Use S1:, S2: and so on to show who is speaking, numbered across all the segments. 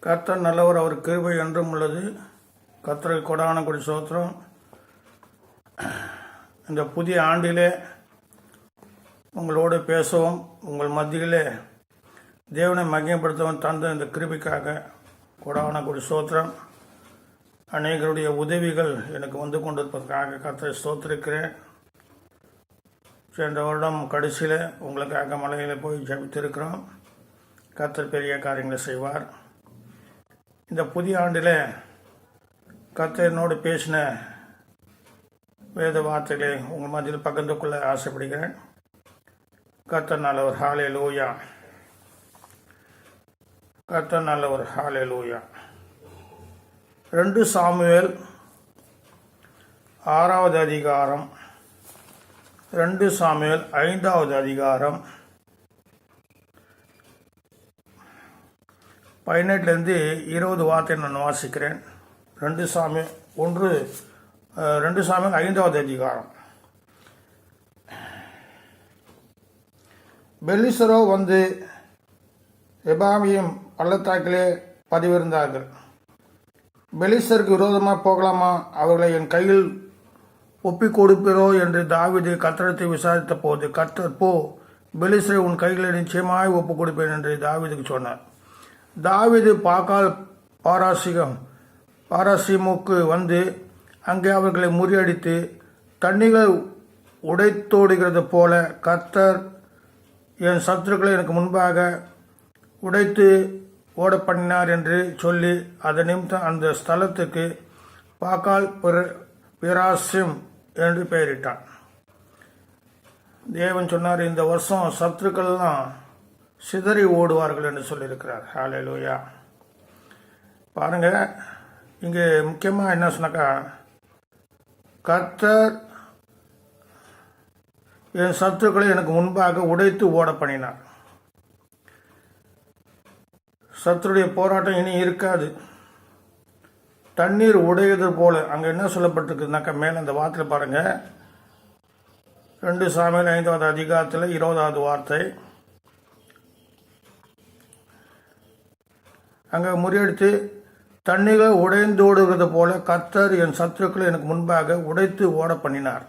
S1: கர்த்தர் நல்லவர் அவர் கிருபை என்றும் உள்ளது. கர்த்தரை கொடான கொடி சோத்திரம். இந்த புதிய ஆண்டிலே உங்களோடு பேசவும். உங்கள் மத்தியிலே தேவனை மகிமைப்படுத்தவும் தந்த இந்த கிருபைக்காக கொடான கொடி சோத்திரம். அநேகருடைய உதவிகள் எனக்கு வந்து கொண்டிருப்பதற்காக கர்த்தரை சோத்திருக்கிறேன் சென்ற வருடம் கடைசியில் உங்களுக்காக மலையில் போய் ஜபித்திருக்கிறோம். கர்த்தர் பெரிய காரியங்களை செய்வார். இந்த புதிய ஆண்டில் கர்த்தர் என்னோடு பேசின வேத வார்த்தைகளை உங்கள் மத்தியில் பகிர்ந்து கொள்ள ஆசைப்படுகிறேன். கர்த்தர் நல்லவர். ஹாலே லூயா கர்த்தர் நல்லவர். ஹாலே லூயா ரெண்டு சாமுவேல் ஆறாவது அதிகாரம் ரெண்டு சாமுவேல் ஐந்தாவது அதிகாரம் பதினெட்டுலேருந்து இருபது வார்த்தை நான் வாசிக்கிறேன். ரெண்டு சாமி ஒன்று ரெண்டு சாமி ஐந்தாவது அதிகாரம். பெலிசரோ வந்து எபாமியும் பள்ளத்தாக்கிலே பதிவிருந்தார்கள். பெலிசருக்கு விரோதமாக போகலாமா? அவர்களை என் கையில் ஒப்பிக் கொடுப்பிறோ என்று தாவிது கத்தரத்தை விசாரித்த போது கத்தர் போ. பெலிசரை உன் கைகளை நிச்சயமாய் ஒப்புக் கொடுப்பேன் என்று தாவீதுக்கு சொன்னார். தாவிது பாக்கால் பாராசிகம் பாராசிமுக்கு வந்து அங்கே அவர்களை முறியடித்து தண்ணிகள் உடைத்தோடுகிறது போல கர்த்தர் என் சத்துருக்களை எனக்கு முன்பாக உடைத்து ஓட பண்ணினார் என்று சொல்லி அதை நிமித்தம் அந்த ஸ்தலத்துக்கு பாக்கால் பிர- பிராசிம் என்று பெயரிட்டான். தேவன் சொன்னார் இந்த வருஷம் சத்துருக்கள்லாம் சிதறி ஓடுவார்கள் என்று சொல்லியிருக்கிறார். ஹalleluya பாருங்க இங்கே முக்கியமாக என்ன சொன்னாக்கா கர்த்தர் என் சத்துருக்களை எனக்கு முன்பாக உடைத்து ஓட பண்ணினார். சத்துருடைய போராட்டம் இனி இருக்காது. தண்ணீர் உடையது போல அங்கே என்ன சொல்லப்பட்டிருக்குனாக்கா மேலே அந்த வார்த்தையில் பாருங்கள் ரெண்டு சாமியில் ஐந்தாவது அதிகாரத்தில் இருபதாவது வார்த்தை. அங்கே முறியடித்து தண்ணீர்கள் உடைந்தோடுகிறது போல கத்தர் என் சத்துருக்களை எனக்கு முன்பாக உடைத்து ஓட பண்ணினார்.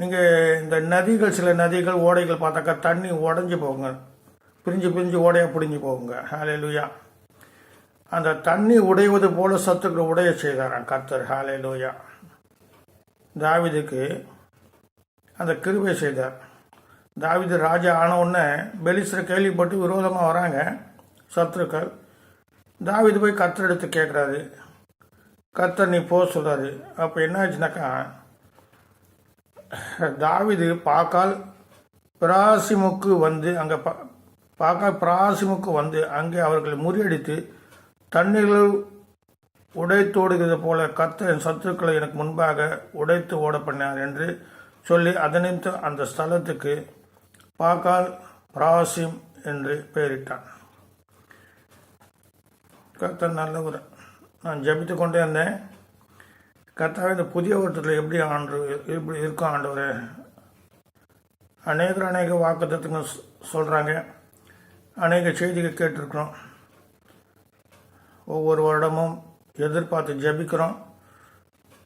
S1: நீங்கள் இந்த நதிகள் சில நதிகள் ஓடைகள் பார்த்தாக்கா தண்ணி உடஞ்சி போகுங்க பிரிஞ்சு பிரிஞ்சு ஓடையாக பிடிஞ்சு போகுங்க ஹாலேலுயா அந்த தண்ணி உடைவது போல சத்துக்களை உடைய செய்தாராம் கர்த்தர். ஹாலேலுயா தாவிதுக்கு அந்த கிருபை செய்தார். தாவிது ராஜா ஆன உடனே பெலிஸ்டர் கேள்விப்பட்டு விரோதமாக வராங்க சத்துருக்கள். தாவிது போய் கத்தர் எடுத்து கேட்குறாரு கத்தர் நீ போக சொல்கிறாரு அப்போ என்ன ஆச்சுனாக்கா தாவிது பாக்கால் பிராசிமுக்கு வந்து அங்கே பா பாக்கால் பிராசிமுக்கு வந்து அங்கே அவர்களை முறியடித்து தண்ணீர்கள் உடைத்தோடுகிறது போல கத்தரின் சத்துருக்களை எனக்கு முன்பாக உடைத்து ஓட பண்ணார் என்று சொல்லி அதனிமித்து அந்த ஸ்தலத்துக்கு பாக்கால் பிராசிம் என்று பெயரிட்டான். கர்த்தர் நல்லவர். நான் ஜெபித்து கொண்டே இருந்தேன். கர்த்தாவே இந்த புதிய வருடத்தில் எப்படி ஆண்டு எப்படி இருக்கும் ஆண்டவர்? அநேகர் அநேக வாக்குத்தத்துங்க சொல்கிறாங்க அநேக செய்திகள் கேட்டிருக்கிறோம். ஒவ்வொரு வருடமும் எதிர்பார்த்து ஜெபிக்கிறோம்.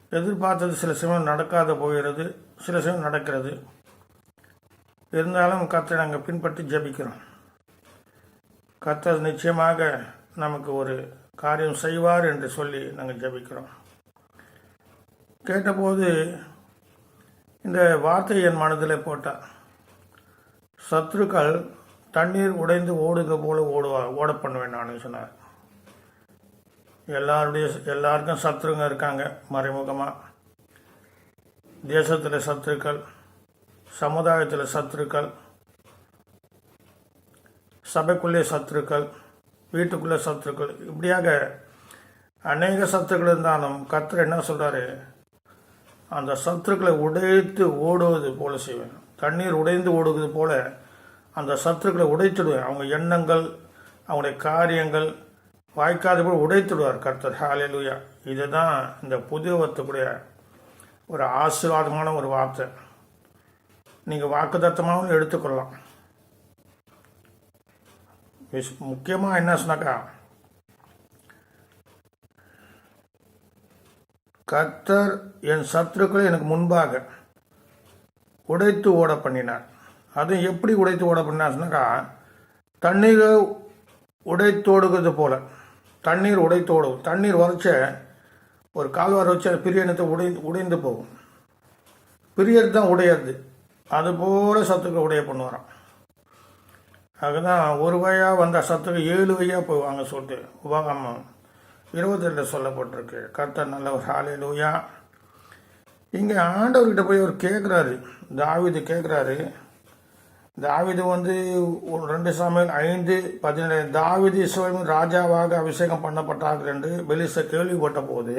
S1: எதிர்பார்த்தது சில சமயம் நடக்காத போகிறது சில சமயம் நடக்கிறது. இருந்தாலும் கத்தை நாங்கள் பின்பற்றி ஜெபிக்கிறோம். கர்த்தர் நிச்சயமாக நமக்கு ஒரு காரியம் செய்வார் என்று சொல்லி நாங்கள் ஜெபிக்கிறோம். கேட்டபோது இந்த வார்த்தை என் மனதில் போட்டார் சத்துருக்கள் தண்ணீர் உடைந்து ஓடுக போல ஓடுவா ஓட பண்ணுவேன் நான் சொன்னார். எல்லாருடைய எல்லாருக்கும் சத்துருங்க இருக்காங்க மறைமுகமாக தேசத்தில் சத்துருக்கள் சமுதாயத்தில் சத்துருக்கள் சபைக்குள்ளே சத்துருக்கள் வீட்டுக்குள்ளே சத்துருக்கள். இப்படியாக அநேக சத்துருக்கள் இருந்தாலும் கர்த்தர் என்ன சொல்கிறாரு அந்த சத்துருக்களை உடைத்து ஓடுவது போல செய்வேன். தண்ணீர் உடைந்து ஓடுவது போல அந்த சத்துருக்களை உடைத்துடுவேன். அவங்க எண்ணங்கள் அவங்களுடைய காரியங்கள் வாய்க்காத போல உடைத்துடுவார் கர்த்தர். ஹாலேலுயா இதுதான் இந்த புதிய வத்துக்குடைய ஒரு ஆசீர்வாதமான ஒரு வார்த்தை. நீங்கள் வாக்குதத்தமாகவும் எடுத்துக்கொள்ளலாம். மிஸ் முக்கியமாக என்ன சொன்னாக்கா கத்தர் என் சத்துருக்களை எனக்கு முன்பாக உடைத்து ஓட பண்ணினார் அதுவும் எப்படி உடைத்து ஓட பண்ணினார் சொன்னாக்கா தண்ணீரை உடைத்தோடுகிறது போல. தண்ணீர் உடைத்தோடும். தண்ணீர் உதச்ச ஒரு கால்வார் வச்சு அது பிரியணத்தை உடை உடைந்து போகும். பிரியர் தான் உடையிறது அதுபோல் சத்துக்கள் உடைய பண்ணுவாரான் அதுதான் ஒரு வகையாக வந்த சத்துக்கு ஏழு வழியாக போவாங்க சொல்லிட்டு உபகமம் இருபத்தி ரெண்டு சொல்லப்பட்டிருக்கு. கர்த்தர் நல்ல ஒரு ஹாலையிலூயா இங்கே ஆண்டவர்கிட்ட போய் அவர் கேட்குறாரு தாவிது கேட்குறாரு தாவிது வந்து ஒரு ரெண்டு சமையல் ஐந்து பதினேழு. தாவிது இஸ்ரவேலின் ராஜாவாக அபிஷேகம் பண்ணப்பட்டார்கள் என்று பெலிச கேள்விப்பட்ட போது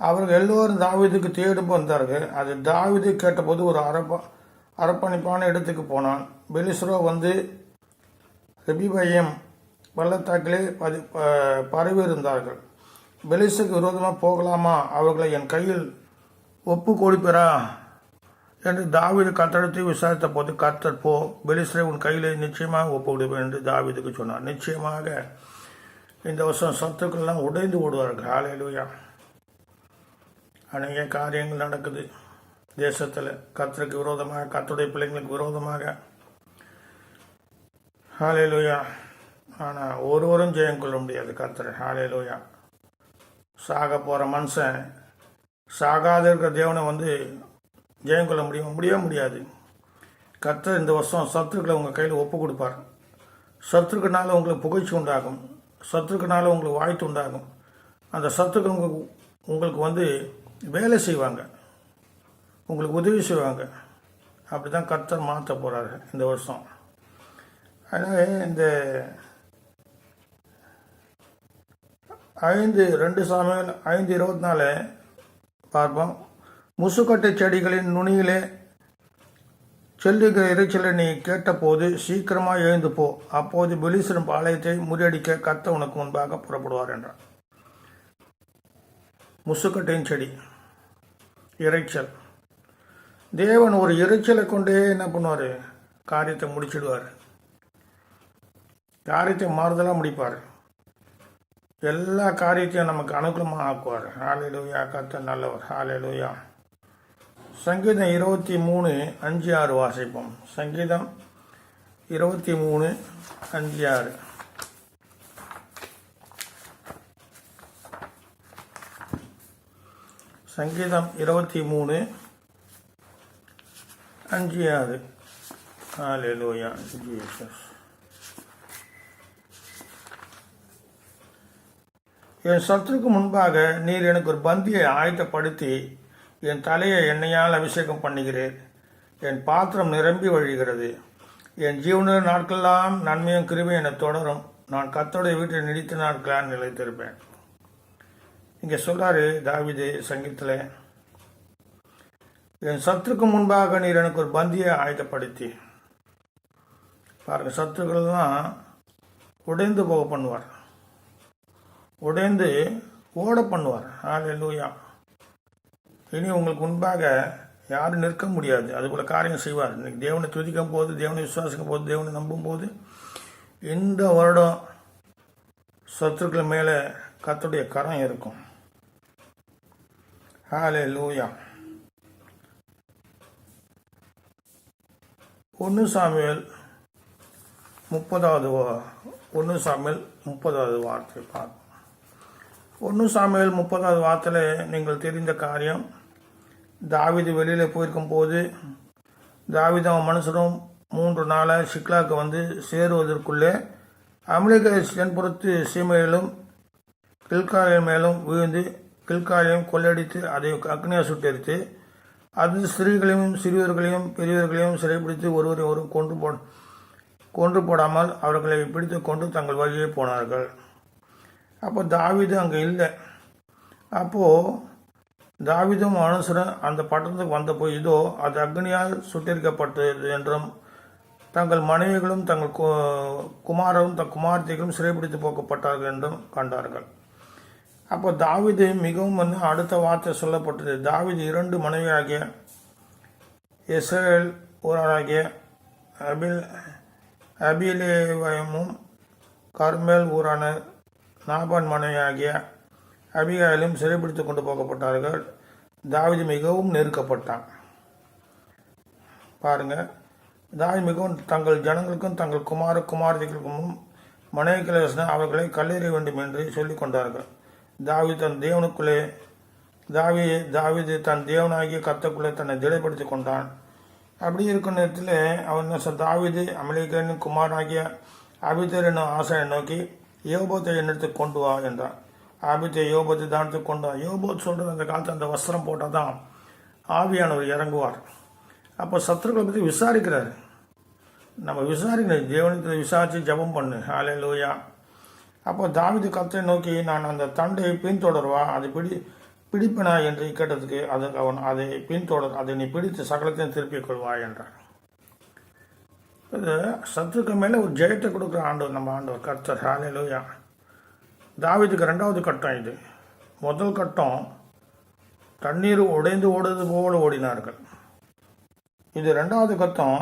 S1: அவர்கள் எல்லோரும் தாவீதுக்கு தேடும் வந்தார்கள். அது தாவிது கேட்டபோது ஒரு அரப்ப அரப்பணிப்பான இடத்துக்கு போனான். பெலிஸ்ரோ வந்து ரெபிபையம் பள்ளத்தாக்கிலே பதி ப- பரவி இருந்தார்கள் பெலிசுக்கு விரோதமாக போகலாமா? அவர்களை என் கையில் ஒப்பு கொடுப்பிறா என்று தாவீது கத்தடத்தை விசாரித்த போது கத்தர் போ. பெலிஸ்ரை உன் கையிலே நிச்சயமாக ஒப்பு விடுவேன் என்று தாவீதுக்கு சொன்னார் நிச்சயமாக இந்த வருஷம் சத்துக்கள்லாம் உடைந்து ஓடுவார்கள். ஆலையிலுயா அநேக காரியங்கள் நடக்குது. தேசத்தில் கத்தருக்கு விரோதமாக கத்துடைய பிள்ளைங்களுக்கு விரோதமாக. ஹாலேலுயா ஆனால் ஒருவரும் ஜெயம் கொள்ள முடியாது ஹாலே லோயா சாக போகிற மனுஷன் சாகாத இருக்கிற தேவனை வந்து ஜெயம் கொள்ள முடியும்? முடியவே முடியாது. கத்தர் இந்த வருஷம் சத்துருக்களை உங்கள் கையில் ஒப்பு கொடுப்பார். சத்துருக்குனால உங்களுக்கு புகழ்ச்சி உண்டாகும். சத்துருக்குனால உங்களுக்கு வாய்த்து உண்டாகும். அந்த சத்துருக்கு உங்களுக்கு உங்களுக்கு வந்து வேலை செய்வாங்க. உங்களுக்கு உதவி செய்வாங்க. அப்படி தான் கர்த்தர் மாற்ற போகிறாரு இந்த வருஷம். அதனால் இந்த ஐந்து ரெண்டு சாமிகள் ஐந்து இருபத்தி நாலு பார்ப்போம். முசுக்கட்டை செடிகளின் நுனியிலே செல்லுகிற இறைச்சலை நீ கேட்டபோது சீக்கிரமாக எழுந்து போ. அப்போது பெலிசரும் பாளையத்தை முறியடிக்க கத்த உனக்கு முன்பாக புறப்படுவார் என்றார். முசுக்கட்டையின் செடி இறைச்சல். தேவன் ஒரு எரிச்சலை கொண்டே என்ன பண்ணுவார்? காரியத்தை முடிச்சிடுவார். காரியத்தை மாறுதலாக முடிப்பார். எல்லா காரியத்தையும் நமக்கு அனுகூலமாக ஆக்குவார். ஹாலேலூயா கத்த நல்லவர். ஹாலேலூயா சங்கீதம் இருபத்தி மூணு அஞ்சு ஆறு வாசிப்போம். சங்கீதம் இருபத்தி மூணு அஞ்சு ஆறு. சங்கீதம் இருபத்தி மூணு அஞ்சு ஆறு ஹalleluya ஜீசஸ் என் சத்துருக்கு முன்பாக நீர் எனக்கு ஒரு பந்தியை ஆயத்தப்படுத்தி என் தலையை எண்ணெயால் அபிஷேகம் பண்ணுகிறேன் என் பாத்திரம் நிரம்பி வழிகிறது. என் ஜீவன நாட்களெல்லாம் நன்மையும் கிருமையும் என தொடரும். நான் கத்தோடைய வீட்டில் நீடித்த நாட்களாக நிலைத்திருப்பேன். இங்கே சொல்கிறாரு தாவிது சங்கீத்தில் என் சத்துருக்கு முன்பாக நீர் எனக்கு ஒரு பந்தியை ஆயத்தப்படுத்தி பாருங்க சத்துருக்கள்லாம் உடைந்து போக பண்ணுவார். உடைந்து ஓட பண்ணுவார். ஹalleluya. இனி உங்களுக்கு முன்பாக யாரும் நிற்க முடியாது. அதுபோல் காரியம் செய்வார். இன்னைக்கு தேவனை துதிக்கும் போது தேவனை விசுவாசிக்கும் போது தேவனை நம்பும் போது இந்த வருடம் சத்துருக்கள் மேலே கத்துடைய கரம் இருக்கும். ஹாலே லூயா ஒன்று சாமியல் முப்பதாவது ஒன்று சாமியல் முப்பதாவது வார்த்தை பார்ப்போம் ஒன்று சாமியல் முப்பதாவது வார்த்தையில் நீங்கள் தெரிந்த காரியம் தாவிது வெளியில் போயிருக்கும் போது தாவீது அவன் மனுஷனும் மூன்று நாளாக சிக்லாக்கு வந்து சேருவதற்குள்ளே அமெரிக்க தென்புறத்து சீமையிலும் கில்காரியம் மேலும் விழுந்து கில்காரியம் கொள்ளடித்து அதை அக்னியா சுட்டெடுத்து அது ஸ்திரீகளையும் சிறியவர்களையும் பெரியவர்களையும் சிறைப்பிடித்து ஒருவரை ஒரு கொன்று போ கொன்று போடாமல் அவர்களை பிடித்து கொண்டு தங்கள் வழியே போனார்கள். அப்போ தாவிது அங்கே இல்லை. அப்போது தாவிதும் அனுசரன் அந்த பட்டணத்துக்கு வந்தப்போ இதோ அது அக்னியால் சுட்டரிக்கப்பட்டது என்றும் தங்கள் மனைவிகளும் தங்கள் கு- குமாரரும் தன் குமார்த்திகளும் சிறைப்பிடித்து போக்கப்பட்டார்கள் என்றும் கண்டார்கள். அப்போ தாவிது மிகவும் வந்து அடுத்த வார்த்தை சொல்லப்பட்டது. தாவிது இரண்டு மனைவியாகிய இஸ்ரேல் ஊராகிய அபில் அபிலேவயமும் கர்மேல் ஊரான நாபான் மனைவியாகிய அபிகாயிலும் சிறைப்பிடித்து கொண்டு போகப்பட்டார்கள். தாவிது மிகவும் நெருக்கப்பட்டான். பாருங்கள் தாய் மிகவும் தங்கள் ஜனங்களுக்கும் தங்கள் குமார குமாரதிகளுக்கும் மனைவிகளை அவர்களை கல்லெறிய வேண்டும் என்று சொல்லிக் கொண்டார்கள். தாவி தன் தேவனுக்குள்ளே தாவி தாவிது தன் தேவனாகிய கத்தக்குள்ளே தன்னை திடப்படுத்தி கொண்டான். அப்படி இருக்கும் நேரத்தில் அவன் என்ன சொல் தாவிது அமலிகனின் குமாராகிய அபித்தர் என்னும் ஆசையை நோக்கி யோபத்தை என்னிடத்து கொண்டு வா என்றான். ஆபித்தை யோபத்தை தானத்துக்கு கொண்டு வா. யோபோத் சொல்கிற அந்த காலத்தில் அந்த வஸ்திரம் போட்டால் தான் ஆவியானவர் இறங்குவார். அப்போ சத்துருக்களை பற்றி விசாரிக்கிறாரு. நம்ம விசாரிக்கணும். தேவனத்தை விசாரித்து ஜெபம் பண்ணு. ஹாலே லூயா அப்போ தாவிது கத்தை நோக்கி நான் அந்த தண்டை பின்தொடர்வா? அது பிடி பிடிப்பனா? என்று கேட்டதுக்கு அதற்கு அவன் அதை பின்தொடர் அதை நீ பிடித்து சகலத்தையும் திருப்பிக் கொள்வாய் என்றான். இது சத்துருக்கு மேலே ஒரு ஜெயத்தை கொடுக்குற ஆண்டவர் நம்ம ஆண்டவர் கர்த்தர். ஹாலே தாவிதுக்கு ரெண்டாவது கட்டம் இது. முதல் கட்டம் தண்ணீர் உடைந்து ஓடுவது போல ஓடினார்கள். இது ரெண்டாவது கட்டம்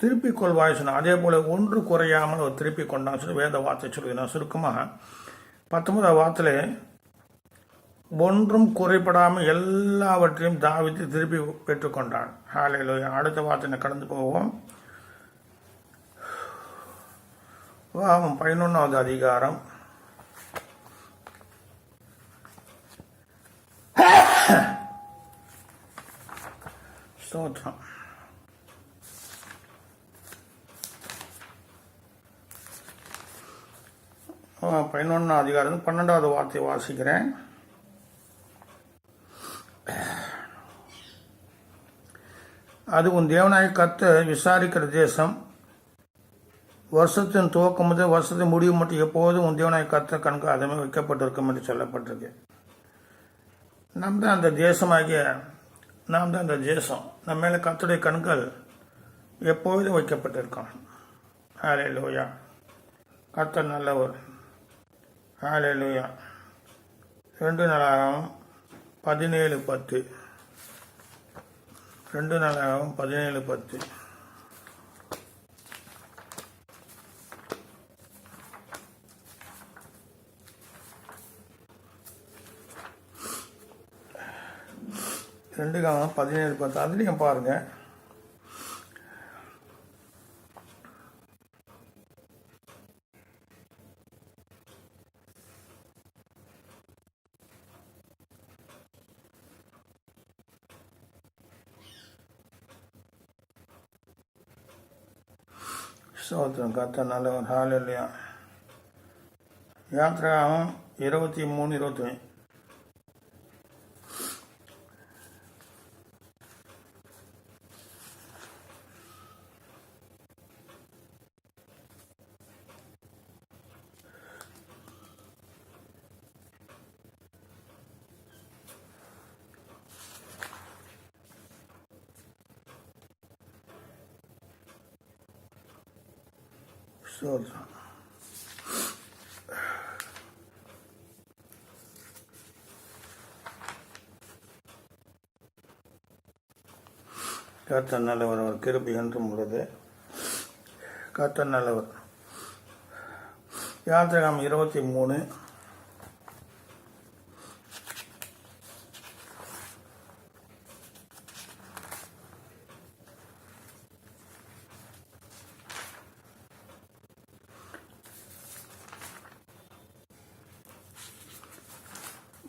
S1: திருப்பிக் கொள்வாய் சொன்ன அதே போல ஒன்று குறையாமல் அவர் திருப்பிக் கொண்டான் சொல்லி வேத வார்த்தை சொல்லி நான் சுருக்கமாக பத்தொன்பதாம் வார்த்தையில ஒன்றும் குறைபடாமல் எல்லாவற்றையும் தாவித்து திருப்பி பெற்றுக்கொண்டான் ஹாலையில் அடுத்த வார்த்தை கடந்து போவோம். வாமம் பதினொன்றாவது அதிகாரம். ஸ்தோத்திரம். பதினொன்றாம் அதிகாரம் பன்னெண்டாவது வார்த்தையை வாசிக்கிறேன். அது உன் தேவனாய் கத்த விசாரிக்கிற தேசம். வருஷத்தின் துவக்கம் முதல் வருஷத்தின் முடிவு மட்டும் எப்போதும் உன் தேவனாய் கத்த கணக்கு அதுமே வைக்கப்பட்டிருக்கும் என்று சொல்லப்பட்டிருக்கு. நாம் தான் அந்த தேசமாகிய நாம் தான் அந்த தேசம். நம்ம மேலே கத்துடைய கண்கள் எப்போதும் வைக்கப்பட்டிருக்கோம். அரே லோயா கத்த நல்லவர். ஒரு லோயா ரெண்டு நாளாகவும் பதினேழு பத்து. ரெண்டு நாளாகவும் பதினேழு பத்து. ரெண்டு காலம் பதினேழு பத்து. அதுலேயும் பாருங்கள் கத்த நல்லவர் ஹாலல்லையா யாத்திராவும் இருபத்தி மூணு இருபத்தி ஸ்தோத்திரம் கர்த்தர் நல்லவர் அவர் கிருபி என்றும் உள்ளது. கர்த்தர் நல்லவர் யாத்திரகம் இருபத்தி மூணு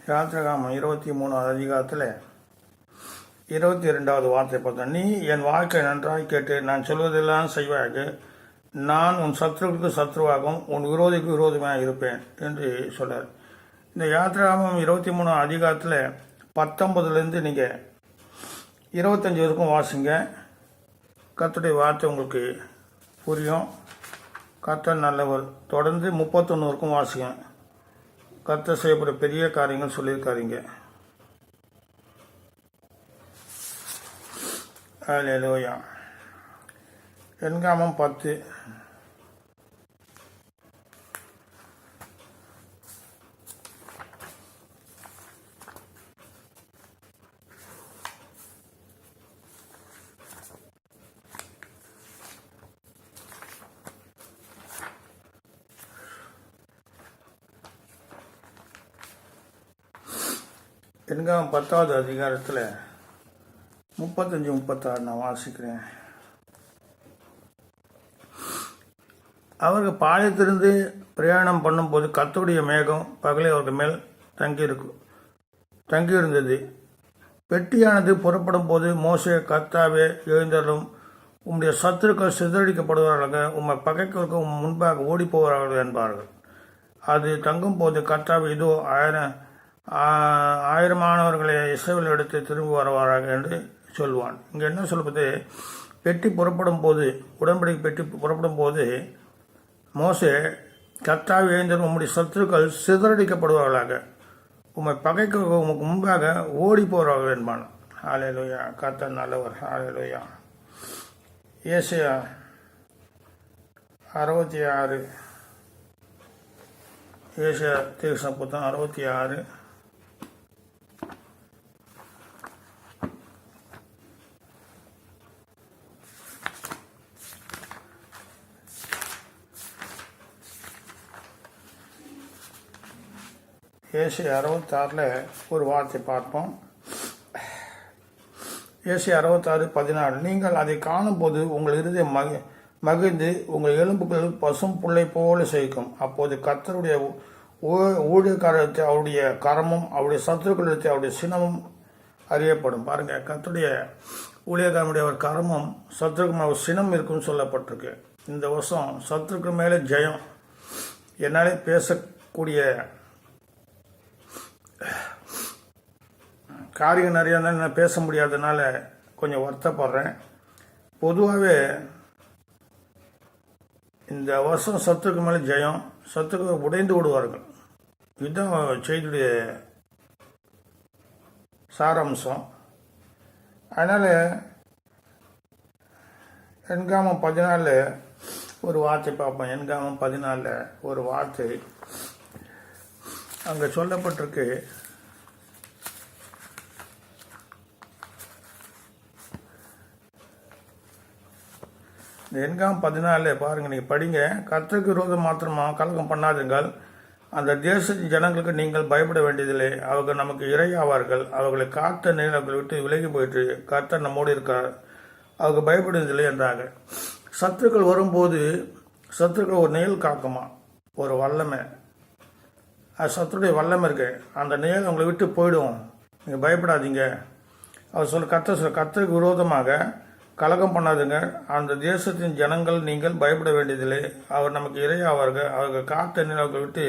S1: யாத்திரகாமம் இருபத்தி மூணாவது அதிகாரத்தில். இருபத்தி ரெண்டாவது வார்த்தை பார்த்தோம் நீ என் வாழ்க்கை நன்றாய் கேட்டு நான் சொல்வதெல்லாம் செய்வாயாக. நான் உன் சத்ருவுக்கு சத்ருவாகவும் உன் விரோதிக்கு விரோதமாக இருப்பேன் என்று சொன்னார். இந்த யாத்திராமம் இருபத்தி மூணு அதிகாரத்தில் பத்தொன்பதுலேருந்து நீங்கள் இருபத்தஞ்சி வரைக்கும் வாசிங்க. கத்துடைய வார்த்தை உங்களுக்கு புரியும். கத்தர் நல்லவர். தொடர்ந்து முப்பத்தொன்று வரைக்கும் வாசிங்க. கர்த்தர் செய்யப்பட பெரிய காரியங்கள் சொல்லியிருக்காருங்க லோயா எண்காமம் பத்து. தென்காம் பத்தாவது அதிகாரத்தில் முப்பத்தஞ்சு முப்பத்தாறு நான் வாசிக்கிறேன். அவர்கள் பாளையத்திலிருந்து பிரயாணம் பண்ணும்போது கத்தோடைய மேகம் பகலே அவர்கள் மேல் தங்கியிருக்கும் தங்கியிருந்தது பெட்டியானது புறப்படும் போது மோசே கர்த்தாவே எழுந்தாலும் உம்முடைய சத்துருக்கள் சிதறடிக்கப்படுவார்களாக உம்மை பகைக்கிறதுக்கு உம் முன்பாக ஓடி போவார்கள் என்பார்கள். அது தங்கும் போது கர்த்தாவே இதோ ஆயிரம் ஆயிரமானவர்களை இசைவில் எடுத்து திரும்பி வருவாராக என்று சொல்வான். இங்கே என்ன சொல்வது? பெட்டி புறப்படும் போது உடன்படிக்கை பெட்டி புறப்படும் போது மோசே கர்த்தாவே எழுந்தரும் உம்முடைய சத்துருக்கள் சிதறடிக்கப்படுவார்களாக. உம்மை பகைக்கு உமக்கு முன்பாக ஓடி போகிறார்கள் என்பான். ஆலையிலோயா கத்த நல்லவர். ஆலையிலோயா ஏசியா அறுபத்தி ஆறு. ஏசியா தீர்ஷ புத்தகம் அறுபத்தி ஆறு. ஏசி அறுபத்தாறில் ஒரு வார்த்தை பார்ப்போம். ஏசி அறுபத்தாறு பதினாறு. நீங்கள் அதை காணும்போது உங்கள் இறுதி மகி மகிழ்ந்து உங்கள் எலும்புகள் பசும் பிள்ளை போல செய்யும் அப்போது கத்தருடைய ஊ- ஊழியக்காரத்தை அவருடைய கரமும் அவருடைய சத்துருக்களிடத்தை அவருடைய சினமும் அறியப்படும். பாருங்க கத்துடைய ஊழியக்காரனுடைய ஒரு கரமும் சத்துருக்கும் அவர் சினம் இருக்குன்னு சொல்லப்பட்டிருக்கு. இந்த வருஷம் சத்துருக்கு மேலே ஜெயம். என்னாலே பேசக்கூடிய காரியம் நிறையா இருந்தால் நான் பேச முடியாதனால கொஞ்சம் வருத்தப்படுறேன். பொதுவாகவே இந்த வருஷம் சத்துக்கு மேலே ஜெயம் சத்துக்கு உடைந்து விடுவார்கள். இதுதான் செய்தியுடைய சாராம்சம். அதனால் எண்காமம் பதினாலில் ஒரு வார்த்தை பார்ப்போம். எண்காமம் பதினாலில் ஒரு வார்த்தை அங்கே சொல்லப்பட்டிருக்கு. இந்த எண்காம் பதினாலு பாருங்க நீங்கள் படிங்க. கர்த்தருக்கு விரோதம் மாத்திரமா கலகம் பண்ணாதுங்கள் அந்த தேச ஜனங்களுக்கு நீங்கள் பயப்பட வேண்டியதில்லை. அவர்கள் நமக்கு இரையாவார்கள். அவர்களை காத்த நிலங்களை விட்டு விலகி போயிட்டு கர்த்தர் நம்மோடு இருக்கார். அவருக்கு பயப்படுவதில்லை என்றாங்க. சத்துருக்கள் வரும்போது சத்துருக்கள் ஒரு நிழல் காக்குமா? ஒரு வல்லமை. அது சத்துருடைய வல்லமை இருக்கு. அந்த நிழல் உங்களை விட்டு போயிடும். நீங்கள் பயப்படாதீங்க. அவர் சொல்ல கத்த சொல்ல கத்தருக்கு விரோதமாக கலகம் பண்ணாதுங்க. அந்த தேசத்தின் ஜனங்கள் நீங்கள் பயப்பட வேண்டியதில்லை. அவர் நமக்கு இரையாவார்கள் அவர்கள். காத்த நிலவுகள் விட்டு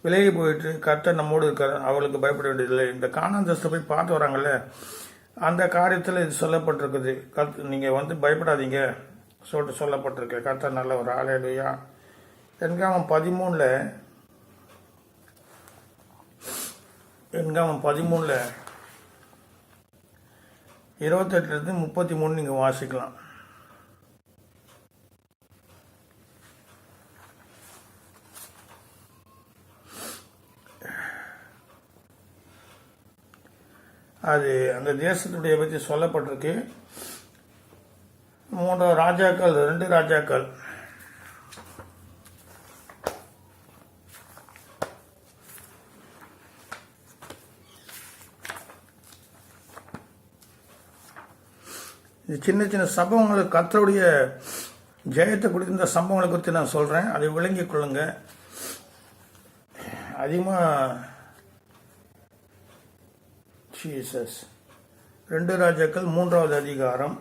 S1: விலகி போயிட்டு கர்த்தர் நம்மோடு இருக்கார். அவர்களுக்கு பயப்பட வேண்டியதில்லை. இந்த காணாந்தஸ்தை போய் பார்த்து வராங்கல்ல. அந்த காரியத்தில் இது சொல்லப்பட்டிருக்குது. கத் நீங்கள் வந்து பயப்படாதீங்க. சொல்லிட்டு சொல்லப்பட்டிருக்கு. கர்த்தர் நல்ல ஒரு ஆலையா என்காமம் பதிமூணில் எண்காமம் பதிமூணில் இருபத்தெட்டுலேருந்து முப்பத்தி மூணு நீங்கள் வாசிக்கலாம். அது அந்த தேசத்துடைய பற்றி சொல்லப்பட்டிருக்கு. மூன்று ராஜாக்கள் ரெண்டு ராஜாக்கள். இது சின்ன சின்ன சம்பவங்களுக்கு கத்தருடைய ஜெயத்தை கொடுத்த சம்பவங்களை குறித்து நான் சொல்கிறேன் அதை விளங்கிக் கொள்ளுங்க. அதிகமாக ஜீசஸ் ரெண்டு ராஜாக்கள் மூன்றாவது அதிகாரம்.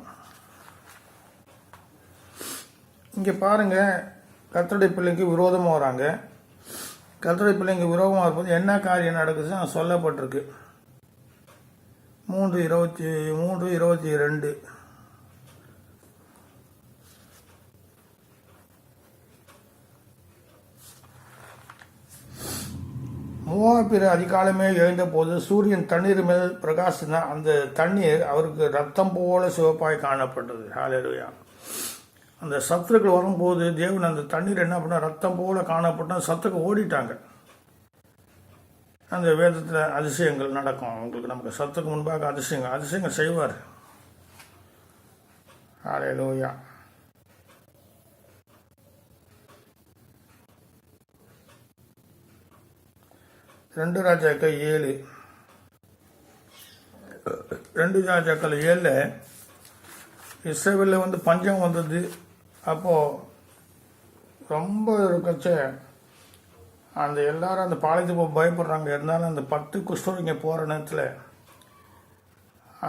S1: இங்கே பாருங்க கத்தடை பிள்ளைக்கு விரோதமாக வராங்க. கத்தடை பிள்ளைங்க விரோதமாக இருப்பது என்ன காரியம் நடக்குதுன்னு சொல்லப்பட்டிருக்கு. மூன்று இருபத்தி மூன்று இருபத்தி ரெண்டு மூவாப்பிற அதிகாலமே எழுந்த போது சூரியன் தண்ணீர் மேல் பிரகாசின அந்த தண்ணீர் அவருக்கு ரத்தம் போல சிவப்பாய் காணப்பட்டது. ஹalleluya. அந்த சத்துருக்கள் வரும்போது தேவன் அந்த தண்ணீர் என்ன பண்ண ரத்தம் போல காணப்பட்ட சத்துக்கு ஓடிட்டாங்க. அந்த வேதத்தில் அதிசயங்கள் நடக்கும். அவங்களுக்கு நமக்கு சத்துக்கு முன்பாக அதிசயங்கள் அதிசயங்கள் செய்வார். ஹalleluya. ரெண்டு ராஜாக்கள் ஏழு. ரெண்டு ராஜாக்கள் ஏழில் இஸ்ரேவில் வந்து பஞ்சம் வந்தது. அப்போது ரொம்ப இருக்கச்ச அந்த எல்லாரும் அந்த பாளையத்துக்கு போக பயப்படுறாங்க. இருந்தாலும் அந்த பத்து குஷ்டரோகிங்க போகிற நேரத்தில்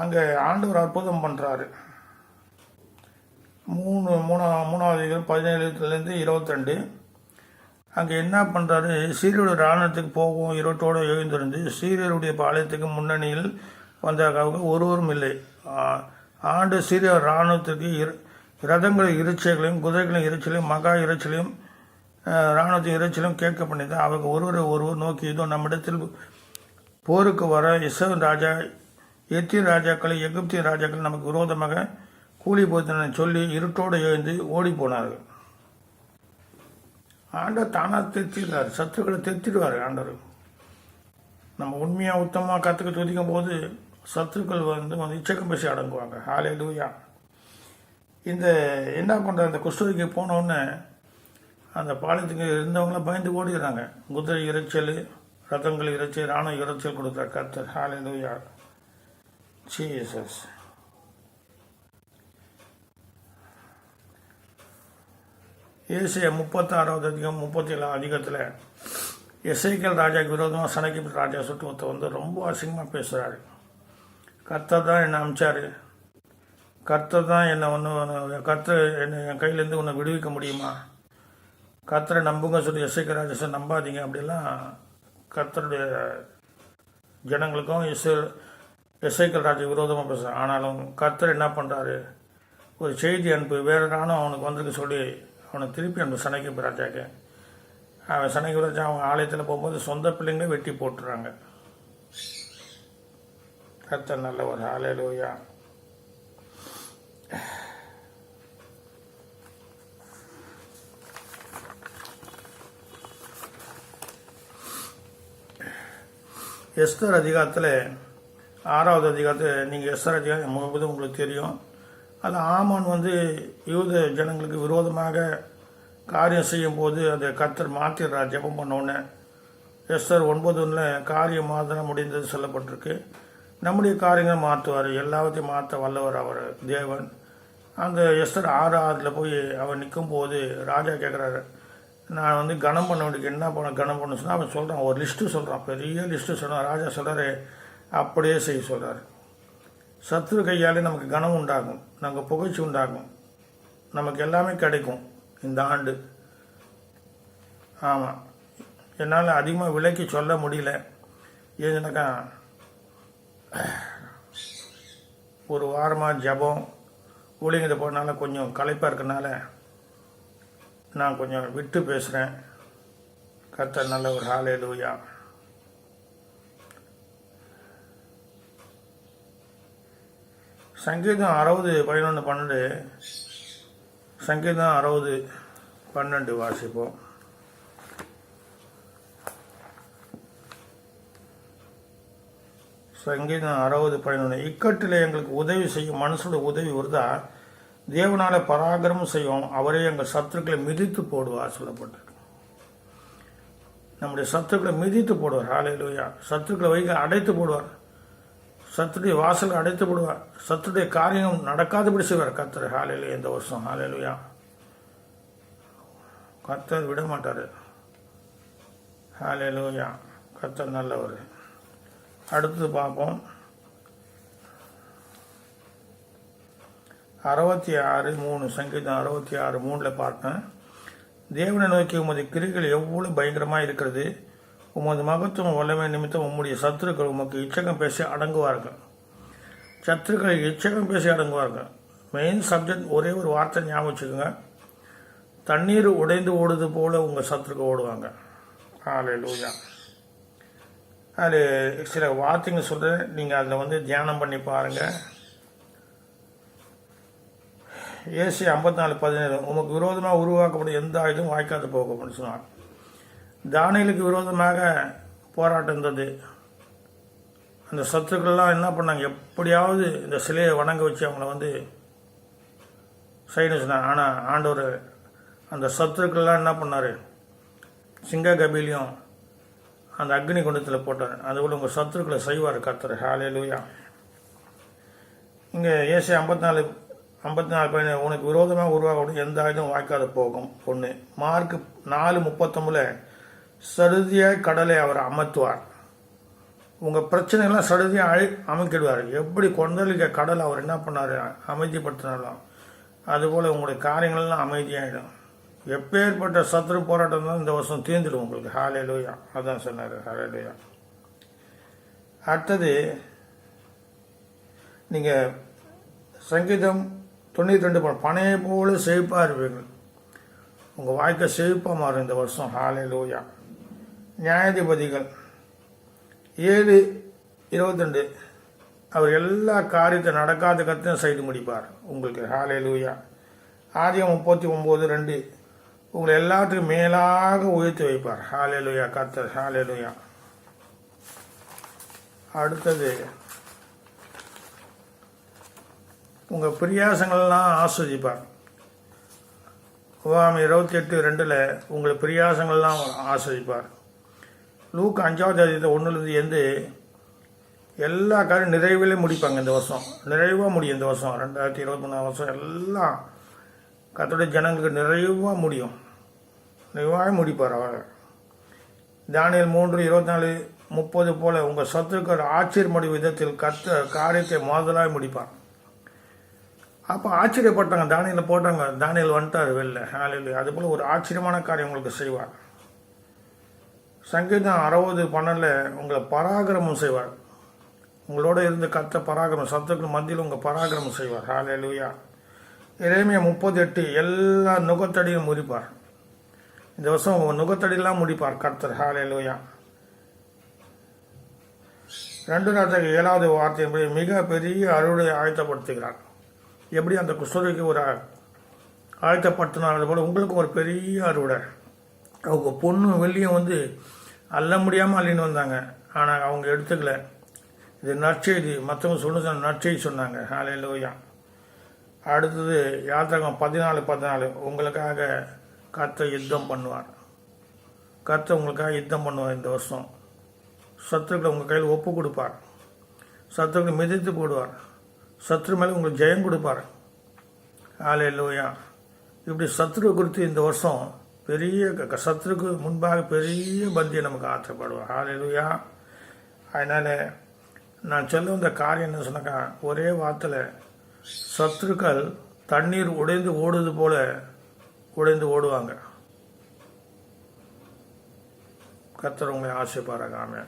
S1: அங்கே ஆண்டவர் அற்புதம் பண்ணுறாரு மூணு மூணா மூணாவது அதிகாரம் பதினேழுலேருந்து இருபத்திரெண்டு அங்கே என்ன பண்ணுறாரு சீரியருடைய இராணுவத்துக்கு போகும் இருட்டோடு எழுந்திருந்து சீரியருடைய பாளையத்துக்கு முன்னணியில் வந்ததாக ஒருவரும் இல்லை. ஆண்டு சீரிய இராணுவத்துக்கு இரு ரதங்களின் இறைச்சிகளையும் குதிரைகளின் இறைச்சலையும் மகா இறைச்சலையும் இராணுவத்தின் இறைச்சலையும் கேட்க பண்ணியது அவங்க ஒருவரை ஒருவர் நோக்கி இதோ நம்மிடத்தில் போருக்கு வர இஸ்ரவேல் ராஜா எத்திய ராஜாக்களை எகிப்திய ராஜாக்கள் நமக்கு விரோதமாக கூலி போத்தின சொல்லி இருட்டோடு எழுந்து ஓடி போனார்கள். ஆண்டவர் தானாக திருத்திடுறாரு சத்துருக்களை திருத்திடுவார் ஆண்டவர். நம்ம உண்மையாக உத்தமமாக கற்றுக்க துதிக்கும் போது சத்துருக்கள் வந்து வந்து இச்சக்கம் பேசி அடங்குவாங்க. ஹாலே லூயா இந்த என்ன கொண்ட அந்த குஸ்தூரிக்கு போனோடனே அந்த பாலத்துக்கு இருந்தவங்களாம் பயந்து ஓடிடுறாங்க குதிரை இறைச்சல் ரதங்கள் இறைச்சல் ராணுவ இறைச்சல் கொடுக்குற கத்தர் ஹாலே லூயா ஜீசஸ் ஏசிய முப்பத்தாறாவது அதிகம் முப்பத்தி ஏழாம் அதிகத்தில் எஸ்ஐக்கல் ராஜாக்கு விரோதமாக சனகிப் ராஜா சுட்டுவத்தை வந்து ரொம்ப அசிங்கமாக பேசுகிறாரு கர்த்தர் தான் என்னை அமிச்சாரு. கர்த்தர் தான் என்னை ஒன்று கர்த்தர் என்னை என் கையிலேருந்து உன்னை விடுவிக்க முடியுமா? கர்த்தரை நம்புங்க சொல்லி எஸ்ஐக்கல் ராஜா நம்பாதீங்க அப்படிலாம் கர்த்தருடைய ஜனங்களுக்கும் இசை எஸ்ஐக்கல் ராஜா விரோதமாக பேசுகிறேன் ஆனாலும் கர்த்தர் என்ன பண்ணுறாரு ஒரு செய்தி அனுப்பு வேறு ராணுவம் அவனுக்கு வந்திருக்கு சொல்லி அவனை திருப்பி அந்த சனைக்கு ராஜாக்கு அவன் சனைக்கு ராஜா அவங்க ஆலயத்தில் போகும்போது சொந்த பிள்ளைங்களே வெட்டி போட்டுறாங்க. கர்த்தர் ஒரு ஆலையிலோயா எஸ்தர் அதிகாரத்தில் ஆறாவது அதிகாரத்தில் நீங்கள் எஸ்ஆர் அதிகாரம் முழுவதும் உங்களுக்கு தெரியும். அது ஆமான் வந்து யூத ஜனங்களுக்கு விரோதமாக காரியம் செய்யும்போது அதை கத்தர் மாற்றிடுறா ஜெபம் பண்ணோன்னே எஸ்தர் ஒன்பது ஒன்றில் காரியம் மாத்திர முடிந்தது சொல்லப்பட்டிருக்கு. நம்முடைய காரியங்களை மாற்றுவார். எல்லாத்தையும் மாற்ற வல்லவர் அவர் தேவன். அந்த எஸ்தர் ஆறு ஆறில் போய் அவர் நிற்கும் போது ராஜா கேட்குறாரு நான் வந்து கனம் பண்ண வேண்டிய என்ன பண்ண கனம் பண்ண சொன்னால் அவன் சொல்கிறான் ஒரு லிஸ்ட்டு சொல்கிறான் பெரிய லிஸ்ட்டு சொல்கிறான் ராஜா சொல்கிறாரு அப்படியே செய்ய சொல்கிறாரு சத்ரு கையாலே நமக்கு கனம் உண்டாகும் நமக்கு புகழ்ச்சி உண்டாகும். நமக்கு எல்லாமே கிடைக்கும் இந்த ஆண்டு. ஆமாம் என்னால் அதிகமாக விலைக்கு சொல்ல முடியல. ஏன்னாக்கா ஒரு வாரமாக ஜபம் ஒளிங்கிறது போனால கொஞ்சம் களைப்பாக இருக்கனால நான் கொஞ்சம் விட்டு பேசுகிறேன் கத்த நல்ல ஒரு ஹாலே லூயா சங்கீதம் அறுபது பதினொன்று பன்னெண்டு. சங்கீதம் அறுபது பன்னெண்டு வாசிப்போம். சங்கீதம் அறுபது பதினொன்று இக்கட்டில் எங்களுக்கு உதவி செய்யும் மனசோட உதவி வருதா தேவனால பராக்கிரமம் செய்யும். அவரே எங்கள் சத்துருக்களை மிதித்து போடுவார் சொல்லப்பட்டிருக்கு. நம்முடைய சத்துருக்களை மிதித்து போடுவார். ஹாலையிலூயா சத்துருக்களை வைக்க அடைத்து போடுவார். சத்துடைய வாசல் அடைத்து விடுவார். சத்துடைய காரியம் நடக்காதபடி செய்வார். கத்தர் ஹாலையில இந்த வருஷம் ஹாலையிலுயா கத்தர் விட மாட்டார் ஹாலையிலுயா கத்தர் நல்லவர். அடுத்தது பார்ப்போம். அறுபத்தி ஆறு மூணு சங்கீதம் அறுபத்தி ஆறு மூணில் பார்த்தேன் தேவனை நோக்கி உமது கிரிகள் எவ்வளவு பயங்கரமாக இருக்கிறது. உமது மகத்துவம் வல்லமை நிமித்தம் உம்முடைய சத்துருக்கள் உமக்கு இச்சகம் பேசி அடங்குவார்கள். சத்துருக்கள் இச்சகம் பேசி அடங்குவார்கள். மெயின் சப்ஜெக்ட் ஒரே ஒரு வார்த்தை ஞாபகம் வச்சுக்கோங்க. தண்ணீர் உடைந்து ஓடுது போல் உங்கள் சத்துருக்கு ஓடுவாங்க. காலையில் லூயா அது சில வார்த்தைங்க சொல்கிறேன் நீங்கள் அதில் வந்து தியானம் பண்ணி பாருங்கள் ஏசி ஐம்பத்தி நாலு பதினேழு உமக்கு விரோதமாக உருவாக்கப்படும் எந்த ஆயுதம் வாய்க்காது போக அப்படின்னு சொன்னார். தானியலுக்கு விரோதமாக போராட்டம் இருந்தது. அந்த சத்துக்கள்லாம் என்ன பண்ணாங்க? எப்படியாவது இந்த சிலையை வணங்க வச்சு அவங்கள வந்து செய்யணும் சொன்னாங்க. ஆனால் ஆண்டவர் அந்த சத்துருக்கள்லாம் என்ன பண்ணார்? சிங்க கபிலையும் அந்த அக்னி குண்டத்தில் போட்டார். அது கூட உங்கள் சத்துருக்களை செய்வார் கர்த்தர். ஹாலே லூயா இங்கே ஏசி ஐம்பத்தி நாலு ஐம்பத்தி நாலு பதினேழு உனக்கு விரோதமாக உருவாகக்கூடிய எந்த ஆயுதம் வாய்க்காத போகும் ஒன்று மார்க் நாலு முப்பத்தொம்பதுல சருதியாக கடலை அவர் அமர்த்துவார் உங்கள் பிரச்சனைகள்லாம் சடுதியாக அழி அமைக்கிடுவார். எப்படி கொந்தளிக்க கடல் அவர் என்ன பண்ணார்? அமைதிப்படுத்தினாலும் அதுபோல் உங்களுடைய காரியங்கள்லாம் அமைதியாகிடும் எப்பேற்பட்ட சத்ரு போராட்டம் தான் இந்த வருஷம் தீர்ந்துடும் உங்களுக்கு. ஹாலே லூயா அதான் சொன்னார். ஹாலே லூயா அடுத்தது நீங்கள் சங்கீதம் தொண்ணூற்றி ரெண்டு பனையை போல செழிப்பாக இருப்பீர்கள். உங்கள் வாழ்க்கை செழிப்பாக மாறும் இந்த வருஷம். ஹாலே லூயா நியாயாதிபதிகள் ஏழு இருபத்தெண்டு அவர் எல்லா காரியத்தை நடக்காத கத்தையும் செய்து முடிப்பார். உங்களுக்கு ஹாலே லூயா ஆதியம் முப்பத்தி ஒம்பது ரெண்டு. உங்களை எல்லாத்துக்கும் மேலாக உயர்த்தி வைப்பார். ஹாலே லூயா கத்தர் ஹாலே லூயா அடுத்தது உங்கள் பிரியாசங்கள்லாம் ஆஸ்வதிப்பார். உபாமி இருபத்தி எட்டு ரெண்டில் உங்கள் பிரியாசங்கள்லாம் ஆஸ்வதிப்பார். லூக்கு அஞ்சாவது அதிகத்தை ஒன்றுலேருந்து எந்த எல்லா காரியம் நிறைவிலே முடிப்பாங்க இந்த வருஷம். நிறைவாக முடியும் இந்த வருஷம். ரெண்டாயிரத்தி இருபத்தி மூணாம் வருஷம் எல்லாம் கத்தோடைய ஜனங்களுக்கு நிறைவாக முடியும். நிறைவாக முடிப்பார் அவர். தானியல் மூன்று இருபத்தி நாலு முப்பது போல உங்கள் சத்துக்கள் ஆச்சரியமடி விதத்தில் கத்த காரியத்தை முதலாக முடிப்பார். அப்போ ஆச்சரியப்பட்டாங்க தானியில் போட்டாங்க தானியல் வந்துட்டார் வெளில. அது போல் ஒரு ஆச்சரியமான காரியம் உங்களுக்கு செய்வார். சங்கீதம் அறுபது பன்னெண்டில் உங்களை பராக்கிரமம் செய்வார். உங்களோட இருந்து கத்த பராக்கிரமம் சத்துக்கு மத்தியில் உங்கள் பராக்கிரமம் செய்வார். ஹாலே லூயா இறைமையை முப்பது எட்டு எல்லா நுகத்தடியும் முடிப்பார் இந்த வருஷம் உங்கள் நுகத்தடியெல்லாம் முடிப்பார் கர்த்தர். ஹாலே லூயா ரெண்டு நாட்டுக்கு ஏழாவது வார்த்தையின்படி மிக பெரிய அறுவடை ஆயத்தப்படுத்துகிறார். எப்படி அந்த குஸ்தூரிக்கு ஒரு ஆயத்தப்படுத்தினார் போல உங்களுக்கும் ஒரு பெரிய அறுவடை அவங்க பொண்ணு வெள்ளியும் வந்து அள்ள முடியாமல் அள்ளின்னு வந்தாங்க. ஆனால் அவங்க எடுத்துக்கல. இது நற்செய்தி. மற்றவங்க சொன்னது நற்செய்தி சொன்னாங்க. ஹாலையில் லோயா அடுத்தது யாத்திரகம் பதினாலு பதினாலு. உங்களுக்காக கத்த யுத்தம் பண்ணுவார். கத்த உங்களுக்காக யுத்தம் பண்ணுவார் இந்த வருஷம். சத்துருக்களை உங்கள் கையில் ஒப்பு கொடுப்பார். சத்துருக்களை மிதித்து போடுவார். சத்ரு மேலே உங்களுக்கு ஜெயம் கொடுப்பார். ஆலையில் லோயா இப்படி சத்ரு குறித்து இந்த வருஷம் பெரிய க- சத்ருக்கு முன்பாக பெரிய பந்தியை நமக்கு ஆற்றப்படுவோம் ஆலே லோயா அதனால் நான் சொல்ல வந்த காரியம் என்ன சொன்னாக்கா ஒரே வார்த்தையில் சத்துருக்கள் தண்ணீர் உடைந்து ஓடுவது போல உடைந்து ஓடுவாங்க. கத்துறவங்களை உங்களை ஆசைப்பாராங்க